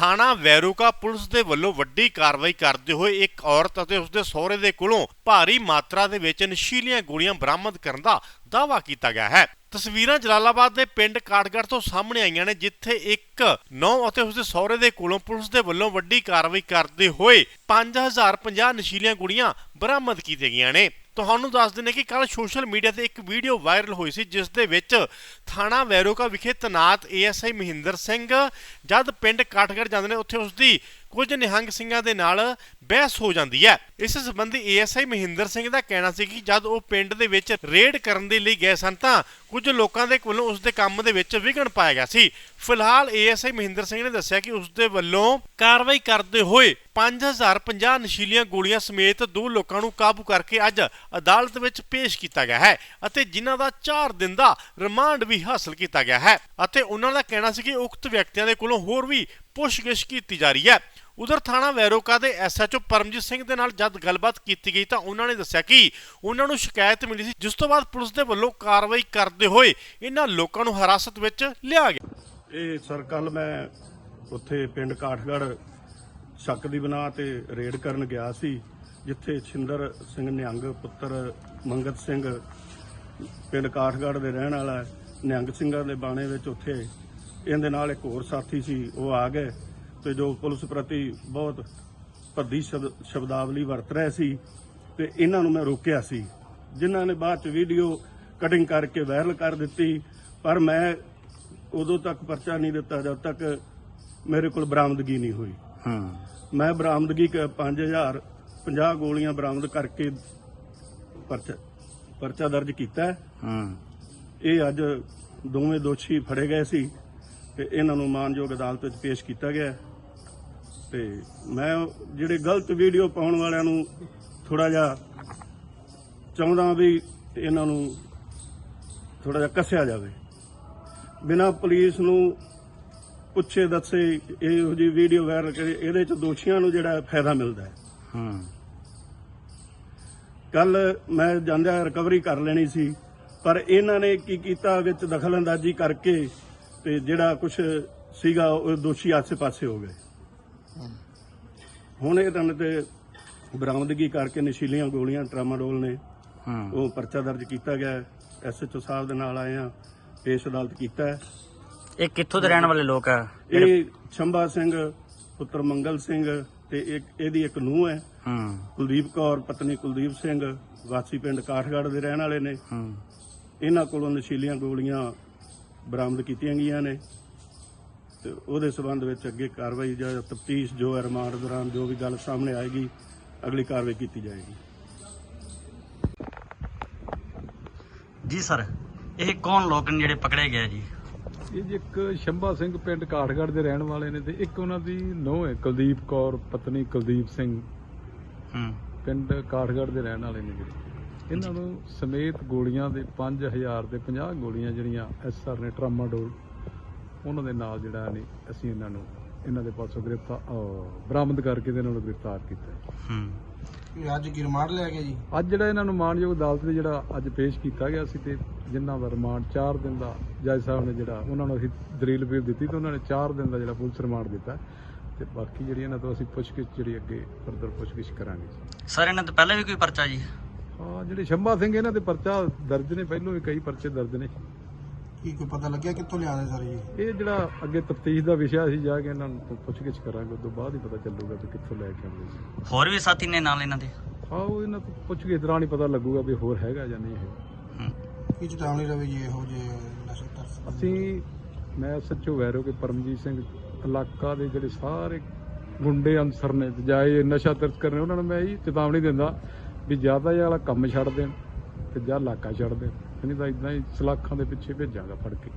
ਥਾਣਾ ਵੈਰੋਕਾ ਪੁਲਿਸ ਦੇ ਵੱਲੋਂ ਵੱਡੀ ਕਾਰਵਾਈ ਕਰਦੇ ਹੋਏ ਇੱਕ ਔਰਤ ਅਤੇ ਉਸਦੇ ਸਹੁਰੇ ਦੇ ਕੋਲੋਂ ਭਾਰੀ ਮਾਤਰਾ ਦੇ ਵਿੱਚ ਨਸ਼ੀਲੀਆਂ ਗੋਲੀਆਂ ਬਰਾਮਦ ਕਰਨ ਦਾ ਦਾਅਵਾ ਕੀਤਾ ਗਿਆ ਹੈ। ਤਸਵੀਰਾਂ ਜਲਾਲਾਬਾਦ ਦੇ ਪਿੰਡ ਕਾਟਗੜ ਤੋਂ ਸਾਹਮਣੇ ਆਈਆਂ ਨੇ, ਜਿੱਥੇ ਇੱਕ ਨੌ ਅਤੇ ਉਸਦੇ ਸਹੁਰੇ ਦੇ ਕੋਲੋਂ ਪੁਲਿਸ ਦੇ ਵੱਲੋਂ ਵੱਡੀ ਕਾਰਵਾਈ ਕਰਦੇ ਹੋਏ 5050 ਨਸ਼ੀਲੀਆਂ ਗੋਲੀਆਂ ਬਰਾਮਦ ਕੀਤੀਆਂ ਗਈਆਂ ਨੇ। ਤੁਹਾਨੂੰ ਦੱਸ ਦਿੰਦੇ ਕਿ ਕੱਲ ਸੋਸ਼ਲ ਮੀਡੀਆ ਤੇ ਇੱਕ ਵੀਡੀਓ ਵਾਇਰਲ ਹੋਈ ਸੀ, ਜਿਸ ਦੇ ਵਿੱਚ ਥਾਣਾ ਵੈਰੋਕਾ ਵਿਖੇ ਤਨਾਤ ਏਐਸਆਈ ਮਹਿੰਦਰ ਸਿੰਘ ਜਦ ਪਿੰਡ ਕਾਠਗੜ੍ਹ ਜਾਂਦੇ ਨੇ, ਉੱਥੇ ਉਸ ਦੀ ਕੁਝ ਨਿਹੰਗ ਸਿੰਘਾਂ ਦੇ ਨਾਲ ਬਹਿਸ ਹੋ ਜਾਂਦੀ ਹੈ। ਇਸ ਸੰਬੰਧੀ ਏਐਸਆਈ ਮਹਿੰਦਰ ਸਿੰਘ ਦਾ ਕਹਿਣਾ ਸੀ ਕਿ ਜਦ ਉਹ ਪਿੰਡ ਦੇ ਵਿੱਚ ਰੇਡ ਕਰਨ ਦੇ ਲਈ ਗਏ ਸਨ, ਤਾਂ ਕੁਝ ਲੋਕਾਂ ਦੇ ਕੋਲੋਂ ਉਸ ਦੇ ਕੰਮ ਦੇ ਵਿੱਚ ਵਿਘਨ ਪਾਇਆ ਗਿਆ ਸੀ। ਫਿਲਹਾਲ ਏਐਸਆਈ ਮਹਿੰਦਰ ਸਿੰਘ ਨੇ ਦੱਸਿਆ ਕਿ ਉਸ ਦੇ ਵੱਲੋਂ ਕਾਰਵਾਈ ਕਰਦੇ ਹੋਏ 5050 ਨਸ਼ੀਲੀਆਂ ਗੋਲੀਆਂ ਸਮੇਤ ਦੋ ਲੋਕਾਂ ਨੂੰ ਕਾਬੂ ਕਰਕੇ ਅੱਜ ਅਦਾਲਤ ਵਿੱਚ ਪੇਸ਼ ਕੀਤਾ ਗਿਆ ਹੈ ਅਤੇ ਜਿਨ੍ਹਾਂ ਦਾ 4 ਦਿਨ ਦਾ ਰਿਮਾਂਡ ਵੀ ਹਾਸਲ ਕੀਤਾ ਗਿਆ ਹੈ ਅਤੇ ਉਹਨਾਂ ਦਾ ਕਹਿਣਾ ਸੀ ਕਿ ਉਕਤ ਵਿਅਕਤੀਆਂ ਦੇ ਕੋਲੋਂ ਹੋਰ ਵੀ ਪੁੱਛਗਿੱਛ ਕੀਤੀ ਜਾ ਰਹੀ ਹੈ। ਉਧਰ ਥਾਣਾ ਵੈਰੋਕਾ ਦੇ ਐਸਐਚਓ ਪਰਮਜੀਤ ਸਿੰਘ ਦੇ ਨਾਲ ਜਦ ਗੱਲਬਾਤ ਕੀਤੀ ਗਈ ਤਾਂ ਉਹਨਾਂ ਨੇ ਦੱਸਿਆ ਕਿ ਉਹਨਾਂ ਨੂੰ ਸ਼ਿਕਾਇਤ ਮਿਲੀ ਸੀ, ਜਿਸ ਤੋਂ ਬਾਅਦ ਪੁਲਿਸ ਦੇ ਵੱਲੋਂ ਕਾਰਵਾਈ ਕਰਦੇ ਹੋਏ ਇਹਨਾਂ ਲੋਕਾਂ ਨੂੰ ਹਿਰਾਸਤ ਵਿੱਚ ਲਿਆ ਗਿਆ। ਇਹ ਸਰ ਕੱਲ ਮੈਂ ਉੱਥੇ ਪਿੰਡ ਕਾਠਗੜ੍ਹ ਸ਼ੱਕ ਦੀ ਬਣਾ ਤੇ ਰੇਡ ਕਰਨ ਗਿਆ ਸੀ, ਜਿੱਥੇ ਛਿੰਦਰ ਸਿੰਘ ਨਿਹੰਗ ਪੁੱਤਰ ਮੰਗਤ ਸਿੰਘ ਪਿੰਡ ਕਾਠਗੜ੍ਹ ਦੇ ਰਹਿਣ ਵਾਲਾ ਹੈ। ਨਿਹੰਗ ਸਿੰਘਾਂ ਦੇ ਬਾਣੇ ਵਿੱਚ ਉੱਥੇ ਇਹਦੇ ਨਾਲ ਇੱਕ ਹੋਰ ਸਾਥੀ ਸੀ, ਉਹ ਆ ਗਏ ਤੇ ਜੋ ਪੁਲਿਸ ਪ੍ਰਤੀ ਬਹੁਤ ਭੱਦੀ ਸ਼ਬਦ- ਸ਼ਬਦਾਵਲੀ ਵਰਤ ਰਹੇ ਸੀ ਤੇ ਇਹਨਾਂ ਨੂੰ ਮੈਂ ਰੋਕਿਆ ਸੀ ਜਿਨ੍ਹਾਂ ਨੇ ਬਾਅਦ ਚ ਵੀਡੀਓ ਕਟਿੰਗ ਕਰਕੇ ਵਾਇਰਲ ਕਰ ਦਿੱਤੀ, ਪਰ ਮੈਂ ਉਦੋਂ ਤੱਕ ਪਰਚਾ ਨਹੀਂ ਦਿੱਤਾ, ਜਦ ਤੱਕ ਮੇਰੇ ਕੋਲ ਬਰਾਮਦਗੀ ਨਹੀਂ ਹੋਈ ਹੂੰ ਮੈਂ ਬਰਾਮਦਗੀ ਕ 5000 50 ਗੋਲੀਆਂ ਬਰਾਮਦ ਕਰਕੇ ਪਰਚਾ ਪਰਚਾ ਦਰਜ ਕੀਤਾ ਹੈ। ਹੂੰ ਇਹ ਅੱਜ ਦੋਵੇਂ ਦੋਸ਼ੀ ਫੜੇ ਗਏ ਸੀ ਤੇ ਇਹਨਾਂ ਨੂੰ ਮਾਨਯੋਗ ਅਦਾਲਤ ਵਿੱਚ ਪੇਸ਼ ਕੀਤਾ ਗਿਆ ਹੈ। ਤੇ ਮੈਂ ਜਿਹੜੇ ਗਲਤ ਵੀਡੀਓ ਪਾਉਣ ਵਾਲਿਆਂ ਨੂੰ ਥੋੜਾ ਜਿਹਾ ਚਾਹੁੰਦਾ ਵੀ ਇਹਨਾਂ ਨੂੰ ਥੋੜਾ ਜਿਹਾ ਕੱਸਿਆ ਜਾਵੇ ਬਿਨਾਂ ਪੁਲਿਸ ਨੂੰ ਪੁੱਛੇ ਦੱਸੇ ਇਹੋ ਜਿਹੀ ਵੀਡੀਓ ਵਾਇਰਲ ਕਰੇ ਇਹਦੇ ਚ ਦੋਸ਼ੀਆਂ ਨੂੰ ਜਿਹੜਾ ਫਾਇਦਾ ਮਿਲਦਾ ਹੈ। ਹੂੰ। ਕੱਲ ਮੈਂ ਜਾਂਦਿਆਂ ਰਿਕਵਰੀ ਕਰ ਲੈਣੀ ਸੀ ਪਰ ਇਹਨਾਂ ਨੇ ਕੀ ਕੀਤਾ ਵਿੱਚ ਦਖਲਅੰਦਾਜ਼ੀ ਕਰਕੇ ਤੇ ਜਿਹੜਾ ਕੁਝ ਸੀਗਾ ਉਹ ਦੋਸ਼ੀ ਆਸੇ-ਪਾਸੇ ਹੋ ਗਏ। ਹੁਣ ਇਹ ਤਾਂ ਤੇ ਬਰਾਮਦਗੀ ਕਰਕੇ ਨਸ਼ੀਲੀਆਂ ਗੋਲੀਆਂ ਟਰਾਮਾਡੋਲ ਨੇ ਹੂੰ। ਉਹ ਪਰਚਾ ਦਰਜ ਕੀਤਾ ਗਿਆ ਐਸਐਚਓ ਸਾਹਿਬ ਦੇ ਨਾਲ ਆਏ ਆ ਪੇਸ਼ ਅਦਾਲਤ ਕੀਤਾ ਹੈ। ਇਹ ਕਿੱਥੋਂ ਦੇ ਰਹਿਣ ਵਾਲੇ ਲੋਕ ਆ? ਇਹ ਛੰਬਾ ਸਿੰਘ ਪੁੱਤਰ ਮੰਗਲ ਸਿੰਘ ਤੇ ਇੱਕ ਇਹਦੀ ਇੱਕ ਨੂੰਹ ਹੈ। ਹੂੰ। ਕੁਲਦੀਪ ਕੌਰ ਪਤਨੀ ਕੁਲਦੀਪ ਸਿੰਘ ਵਾਸੀ ਪਿੰਡ ਕਾਠਗੜ੍ਹ ਦੇ ਰਹਿਣ ਵਾਲੇ ਨੇ। ਹੂੰ। ਇਹਨਾਂ ਕੋਲੋਂ ਨਸ਼ੀਲੀਆਂ ਗੋਲੀਆਂ ਬਰਾਮਦ ਕੀਤੀਆਂ ਗਈਆਂ ਨੇ ਤੇ ਉਹਦੇ ਸਬੰਧ ਵਿੱਚ ਅੱਗੇ ਕਾਰਵਾਈ ਜਾਂ ਤਫਤੀਸ਼ ਜੋ ਹੈ ਰਿਮਾਂਡ ਦੌਰਾਨ ਜੋ ਵੀ ਗੱਲ ਸਾਹਮਣੇ ਆਏਗੀ ਅਗਲੀ ਕਾਰਵਾਈ ਕੀਤੀ ਜਾਏਗੀ। ਜੀ ਸਰ ਇਹ ਕੌਣ ਲੋਕ ਨੇ ਜਿਹੜੇ ਪਕੜੇ ਗਏ ਜੀ? ਇਹ ਜੀ ਇੱਕ ਸ਼ੰਭਾ ਸਿੰਘ ਪਿੰਡ ਕਾਠਗੜ੍ਹ ਦੇ ਰਹਿਣ ਵਾਲੇ ਨੇ ਤੇ ਇੱਕ ਉਹਨਾਂ ਦੀ ਨੂੰਹ ਹੈ ਕੁਲਦੀਪ ਕੌਰ ਪਤਨੀ ਕੁਲਦੀਪ ਸਿੰਘ। ਹੂੰ। ਪਿੰਡ ਕਾਠਗੜ੍ਹ ਦੇ ਰਹਿਣ ਵਾਲੇ ਨੇ ਜਿਹੜੇ ਇਹਨਾਂ ਨੂੰ ਸਮੇਤ ਗੋਲੀਆਂ ਦੇ 5000 ਦੇ 50 ਗੋਲੀਆਂ ਜਿਹੜੀਆਂ ਐਸਆਰ ਨੇ ਟਰਾਮਾਡੋਲ ਉਹਨਾਂ ਦੇ ਨਾਲ ਜਿਹੜਾ ਨੇ ਅਸੀਂ ਇਹਨਾਂ ਨੂੰ ਇਹਨਾਂ ਦੇ ਪਾਸੋਂ ਗ੍ਰਿਫਤਾਰ ਬਰਾਮਦ ਕਰਕੇ ਇਹਨਾਂ ਨੂੰ ਗ੍ਰਿਫਤਾਰ ਕੀਤਾ। ਹੈ। ਇਹ ਅੱਜ ਕੀ ਰਿਮਾਂਡ ਲਿਆ ਗਿਆ ਜੀ? ਅੱਜ ਜਿਹੜਾ ਇਹਨਾਂ ਨੂੰ ਮਾਨਯੋਗ ਅਦਾਲਤ ਦੇ ਜਿਹੜਾ ਅੱਜ ਪੇਸ਼ ਕੀਤਾ ਗਿਆ ਸੀ ਤੇ ਜਿਨ੍ਹਾਂ ਦਾ ਰਿਮਾਂਡ 4 ਦਿਨ ਦਾ ਜੱਜ ਸਾਹਿਬ ਨੇ ਜਿਹੜਾ ਉਹਨਾਂ ਨੂੰ ਅਸੀਂ ਦਲੀਲ ਵੀ ਦਿੱਤੀ ਤੇ ਉਹਨਾਂ ਨੇ 4 ਦਿਨ ਦਾ ਜਿਹੜਾ ਪੁਲਿਸ ਰਿਮਾਂਡ ਦਿੱਤਾ ਤੇ ਬਾਕੀ ਜਿਹੜੀ ਇਹਨਾਂ ਤੋਂ ਅਸੀਂ ਪੁੱਛਗਿੱਛ ਜਿਹੜੀ ਅੱਗੇ ਫਰਦਰ ਪੁੱਛਗਿੱਛ ਕਰਾਂਗੇ ਸਰ ਇਹਨਾਂ ਤੋਂ ਪਹਿਲਾਂ ਵੀ ਕੋਈ ਪਰਚਾ ਜੀ? ਹਾਂ ਜਿਹੜੇ ਸ਼ੰਭਾ ਸਿੰਘ ਇਹਨਾਂ ਤੇ ਪਰਚਾ ਦਰਜ ਨੇ ਪਹਿਲੋਂ ਵੀ ਕਈ ਪਰਚੇ ਦਰਜ ਨੇ। ਕੀ ਕੋਈ ਪਤਾ ਲੱਗਿਆ ਕਿੱਥੋਂ ਲਿਆਦੇ ਸਰ ਜੀ ਇਹ ਜਿਹੜਾ ਅੱਗੇ ਤਫਤੀਸ਼ ਦਾ ਵਿਸ਼ਾ ਸੀ ਜਾ ਕੇ ਇਹਨਾਂ ਨੂੰ ਪੁੱਛਗਿੱਛ ਕਰਾਂਗੇ ਤੋਂ ਬਾਅਦ ਹੀ ਪਤਾ ਚੱਲੂਗਾ ਵੀ ਕਿੱਥੋਂ ਲੈ ਕੇ ਆਉਂਦੇ ਸੀ। ਹੋਰ ਵੀ ਸਾਥੀ ਨੇ ਨਾਲ ਇਹਨਾਂ ਦੇ? ਹਾਂ ਉਹ ਇਹਨਾਂ ਤੋਂ ਪੁੱਛਗਿੱਛ ਦੌਰਾਨ ਹੀ ਪਤਾ ਲੱਗੂਗਾ ਵੀ ਹੋਰ ਹੈਗਾ ਜਾਂ ਨਹੀਂ ਹੂੰ। ਕੀ ਚੇਤਾਵਨੀ ਰਵੇ ਜੀ ਇਹੋ ਜੇ ਨਸ਼ਾ ਤਰਸ ਅਸੀਂ ਮੈਂ ਸੱਚੋ ਵੈਰੋ ਕੇ ਪਰਮਜੀਤ ਸਿੰਘ ਇਲਾਕਾ ਦੇ ਜਿਹੜੇ ਸਾਰੇ ਗੁੰਡੇ ਅਨਸਰ ਨੇ ਤੇ ਜਾਂ ਇਹ ਨਸ਼ਾ ਤਸਕਰ ਕਰਨੇ ਉਹਨਾਂ ਨੂੰ ਮੈਂ ਇਹ ਚੇਤਾਵਨੀ ਦਿੰਦਾ ਵੀ ਜ਼ਿਆਦਾ ਇਹ ਵਾਲਾ ਕੰਮ ਛੱਡ ਦੇਣ ਤੇ ਜਾਂ ਇਲਾਕਾ ਛੱਡ ਦੇਣ। ਨਹੀਂ ਤਾਂ ਇਦਾਂ ਹੀ ਸਲਾਖਾਂ ਦੇ ਪਿੱਛੇ ਭੇਜਾਂਗਾ ਫੜ ਕੇ।